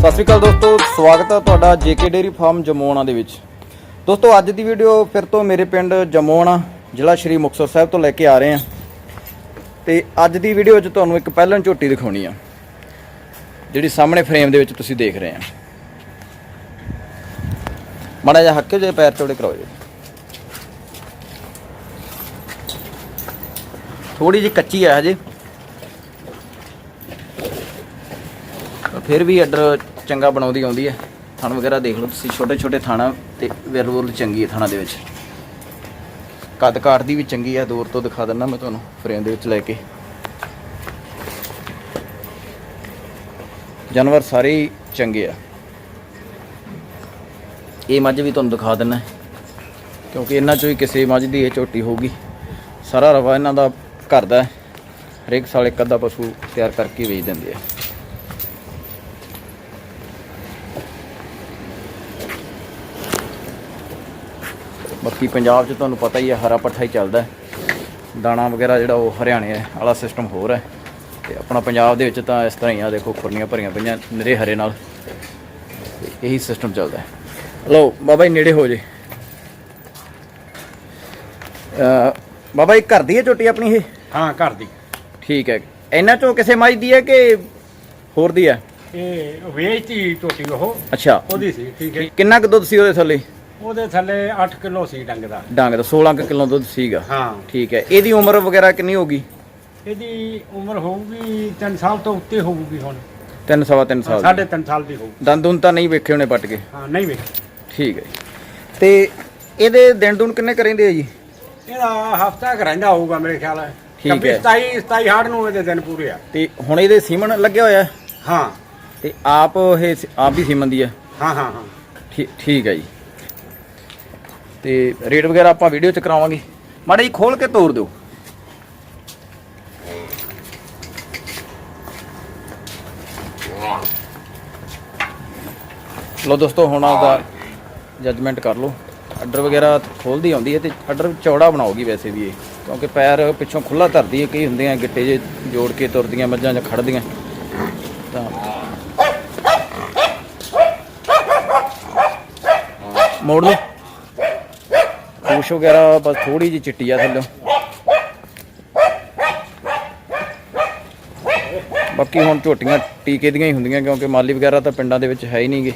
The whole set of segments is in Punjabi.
ਸਤਿ ਸ਼੍ਰੀ ਅਕਾਲ ਦੋਸਤੋ, ਸਵਾਗਤ ਹੈ ਤੁਹਾਡਾ ਜੇਕੇ ਡੇਰੀ ਫਾਰਮ ਜਮੋਣਾ ਦੇ ਵਿੱਚ। ਦੋਸਤੋ, ਅੱਜ ਦੀ ਵੀਡੀਓ ਫਿਰ ਤੋਂ ਮੇਰੇ ਪਿੰਡ ਜਮੋਣਾ ਜ਼ਿਲ੍ਹਾ ਸ਼੍ਰੀ ਮੁਕਤਸਰ ਸਾਹਿਬ ਤੋਂ ਲੈ ਕੇ ਆ ਰਹੇ ਹਾਂ। ਤੇ ਅੱਜ ਦੀ ਵੀਡੀਓ 'ਚ ਤੁਹਾਨੂੰ ਇੱਕ ਪਹਿਲਣ ਝੋਟੀ ਦਿਖਾਉਣੀ ਆ, ਜਿਹੜੀ ਸਾਹਮਣੇ ਫਰੇਮ ਦੇ ਵਿੱਚ ਤੁਸੀਂ ਦੇਖ ਰਹੇ ਆ ਮਾੜਾ ਜਿਹਾ ਹੱਕੇ ਜੇ ਪੈਰ ਚੌੜੇ ਕਰਾਓ ਜੀ। ਥੋੜੀ ਜਿਹੀ ਕੱਚੀ ਆ ਹਜੇ। ਫਿਰ ਵੀ ਆਰਡਰ ਚੰਗਾ ਬਣਾਉਂਦੀ ਆਉਂਦੀ ਹੈ। ਥਣ ਵਗੈਰਾ ਦੇਖ ਲਓ ਤੁਸੀਂ, ਛੋਟੇ ਛੋਟੇ ਥਾਣਾ ਤੇ ਵਿਰਵੁਰ ਚੰਗੀ ਹੈ ਥਾਣਾ ਦੇ ਵਿੱਚ। ਕੱਦ ਕਾਟ ਦੀ ਵੀ ਚੰਗੀ ਹੈ, ਦੂਰ ਤੋਂ ਦਿਖਾ ਦਿੰਦਾ ਮੈਂ ਤੁਹਾਨੂੰ, ਫਰੇਮ ਦੇ ਵਿੱਚ ਲੈ ਕੇ। ਜਾਨਵਰ ਸਾਰੇ ਹੀ ਚੰਗੇ ਆ। ਇਹ ਮੱਝ ਵੀ ਤੁਹਾਨੂੰ ਦਿਖਾ ਦਿੰਦਾ ਕਿਉਂਕਿ ਇਹਨਾਂ ਚੋਂ ਹੀ ਕਿਸੇ ਮੱਝ ਦੀ ਇਹ ਝੋਟੀ ਹੋਊਗੀ। ਸਾਰਾ ਰਵਾ ਇਹਨਾਂ ਦਾ ਘਰ ਦਾ ਹਰੇਕ ਸਾਲ ਇੱਕ ਅੱਧਾ ਪਸ਼ੂ ਤਿਆਰ ਕਰਕੇ ਵੇਚ ਦਿੰਦੇ ਆ। ਬਾਕੀ ਪੰਜਾਬ 'ਚ ਤੁਹਾਨੂੰ ਪਤਾ ਹੀ ਹੈ ਹਰਾ ਪੱਠਾ ਹੀ ਚੱਲਦਾ। ਦਾਣਾ ਵਗੈਰਾ ਜਿਹੜਾ ਉਹ ਹਰਿਆਣੇ ਵਾਲਾ ਸਿਸਟਮ ਹੋਰ ਹੈ। ਤੇ ਆਪਣਾ ਪੰਜਾਬ ਦੇ ਵਿੱਚ ਤਾਂ ਇਸ ਤਰ੍ਹਾਂ ਹੀ ਆ ਦੇਖੋ ਖੁਰਨੀਆਂ ਭਰੀਆਂ ਪਈਆਂ ਨਿਰੇ ਹਰੇ ਨਾਲ। ਇਹੀ ਸਿਸਟਮ ਚੱਲਦਾ ਲਓ ਬਾਬਾ ਜੀ ਨੇੜੇ ਹੋ ਜੇ। ਬਾਬਾ ਜੀ ਘਰ ਦੀ ਹੈ ਝੋਟੀ ਆਪਣੀ ਇਹ? ਹਾਂ ਘਰ ਦੀ। ਠੀਕ ਹੈ। ਇਹਨਾਂ ਚੋਂ ਕਿਸੇ ਮੱਝ ਦੀ ਹੈ ਕਿ ਹੋਰ ਦੀ ਹੈ? ਇਹ ਵੇਚਤੀ ਝੋਟੀ ਉਹ। ਅੱਛਾ। ਉਹਦੀ ਸੀ ਠੀਕ ਹੈ। ਕਿੰਨਾ ਕੁ ਦੁੱਧ ਸੀ ਉਹਦੇ ਥੱਲੇ? ਉਹਦੇ ਥੱਲੇ 8 ਕਿਲੋ ਸੀ ਡੰਗ ਦਾ। ਡੰਗ ਦਾ 16 ਕੁ ਕਿਲੋ ਦੁੱਧ ਸੀਗਾ। ਹਾਂ। ਠੀਕ ਹੈ। ਇਹਦੀ ਉਮਰ ਵਗੈਰਾ ਕਿੰਨੀ ਹੋਗੀ ਇਹਦੀ ਉਮਰ ਹੋਊਗੀ 3 ਸਾਲ ਤੋਂ ਉੱਤੇ ਹੋਊਗੀ ਹੁਣ। ਤਿੰਨ ਸਵਾ ਤਿੰਨ ਸਾਲ ਦੀ। ਸਾਢੇ 3 ਸਾਲ ਦੀ ਹੋਊ ਦੰਦ ਦੁੰਦ ਤਾਂ ਨਹੀਂ ਵੇਖੇ ਹੋਣੇ ਪੱਟ ਕੇ? ਹਾਂ ਨਹੀਂ ਵੇਖ। ਠੀਕ ਹੈ। ਤੇ ਇਹਦੇ ਦਿਨ ਦੁਨ ਕਿੰਨੇ ਕਰਿੰਦੇ ਆ ਜੀ? ਇਹਦਾ ਹਫਤਾ ਕ ਰਹਿੰਦਾ ਹੋਊਗਾ ਮੇਰੇ ਖਿਆਲ ਹੈ ਠੀਕ ਹੈ। 27 27 ਹਾੜ ਨੂੰ ਇਹਦੇ ਦਿਨ ਪੂਰੇ ਆ। ਤੇ ਹੁਣ ਇਹਦੇ ਸੀਮਨ ਲੱਗਿਆ ਹੋਇਆ ਹੈ? ਤੇ ਆਪ ਇਹ ਆਪ ਹੀ ਸੀਮਨ ਦੀ ਹੈ? ਹਾਂ ਹਾਂ ਹਾਂ। ਠੀਕ ਹੈ ਜੀ। ਤੇ ਰੇਟ ਵਗੈਰਾ ਆਪਾਂ ਵੀਡੀਓ ਚ ਕਰਾਵਾਂਗੇ। ਮਾੜਾ ਜੀ ਖੋਲ ਕੇ ਤੋੜ ਦਿਓ। ਲੋ ਦੋਸਤੋ, ਹੁਣ ਆਪਦਾ ਜੱਜਮੈਂਟ ਕਰ ਲਓ। ਆਰਡਰ ਵਗੈਰਾ ਖੋਲਦੀ ਆਉਂਦੀ ਹੈ ਤੇ ਅੱਡਰ ਚੌੜਾ ਬਣਾਉਗੀ ਵੈਸੇ ਵੀ ਇਹ, ਕਿਉਂਕਿ ਪੈਰ ਪਿੱਛੋਂ ਖੁੱਲਾ ਧਰਦੀ ਹੈ, ਕਈ ਹੁੰਦੇ ਆ ਗਿੱਟੇ ਜੇ ਜੋੜ ਕੇ ਤੁਰਦੀਆਂ, ਮੱਝਾਂ ਜਾਂ ਖੜਦੀਆਂ ਤਾਂ ਮੋੜ ਲਓ। ਪੂਛ ਵਗੈਰਾ, ਬਸ ਥੋੜੀ ਜਿਹੀ ਚਿੱਟੀ ਆ ਥੱਲੋਂ। ਬਾਕੀ ਹੁਣ ਝੋਟੀਆਂ ਟੀਕੇ ਦੀਆਂ ਹੀ ਹੁੰਦੀਆਂ, ਕਿਉਂਕਿ ਮਾਲੀ ਵਗੈਰਾ ਤਾਂ ਪਿੰਡਾਂ ਦੇ ਵਿੱਚ ਹੈ ਹੀ ਨਹੀਂਗੇ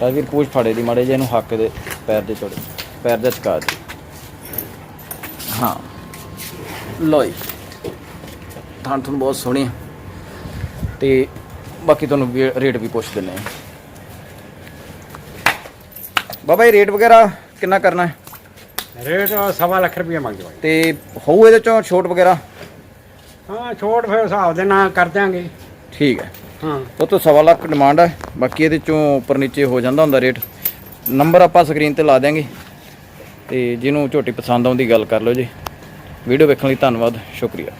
ਰਾਜਵੀਰ ਪੂਛ ਫਾੜੇ ਦੀ ਮਾੜੇ ਜੇ ਇਹਨੂੰ ਹੱਕ ਦੇ ਪੈਰ ਦੇ ਚੋੜੇ ਪੈਰ ਦੇ ਚਕਾ ਦੇ। ਹਾਂ। ਲੋਈ ਥਾਂ ਤੁਹਾਨੂੰ ਬਹੁਤ ਸੋਹਣੀ ਤੇ ਬਾਕੀ ਤੁਹਾਨੂੰ ਰੇਟ ਵੀ ਪੁੱਛ ਦਿੰਨੇ ਆ। ਬਾਬਾ ਇਹ ਰੇਟ ਵਗੈਰਾ ਕਿੰਨਾ ਕਰਨਾ ਹੈ? ਰੇਟ ਸਵਾ ਲੱਖ ਰੁਪਏ ਮੰਗਦੇ ਬਾਈ। ਤੇ ਹੋਊ ਇਹਦੇ ਚੋਂ ਛੋਟ ਵਗੈਰਾ? ਹਾਂ ਛੋਟ ਫਿਰ ਹਿਸਾਬ ਦੇ ਨਾਲ ਕਰ ਦਿਆਂਗੇ। ਠੀਕ ਹੈ। ਹਾਂ। ਉਹ ਤੋਂ ਸਵਾ ਲੱਖ ਡਿਮਾਂਡ ਹੈ ਬਾਕੀ ਇਹਦੇ ਚੋਂ ਉੱਪਰ ਨੀਚੇ ਹੋ ਜਾਂਦਾ ਹੁੰਦਾ ਰੇਟ ਨੰਬਰ ਆਪਾਂ ਸਕਰੀਨ ਤੇ ਲਾ ਦਿਆਂਗੇ। ਤੇ ਜਿਹਨੂੰ ਝੋਟੀ ਪਸੰਦ ਆਉਂਦੀ ਗੱਲ ਕਰ ਲਓ ਜੀ। ਵੀਡੀਓ ਵੇਖਣ ਲਈ ਧੰਨਵਾਦ। ਸ਼ੁਕਰੀਆ।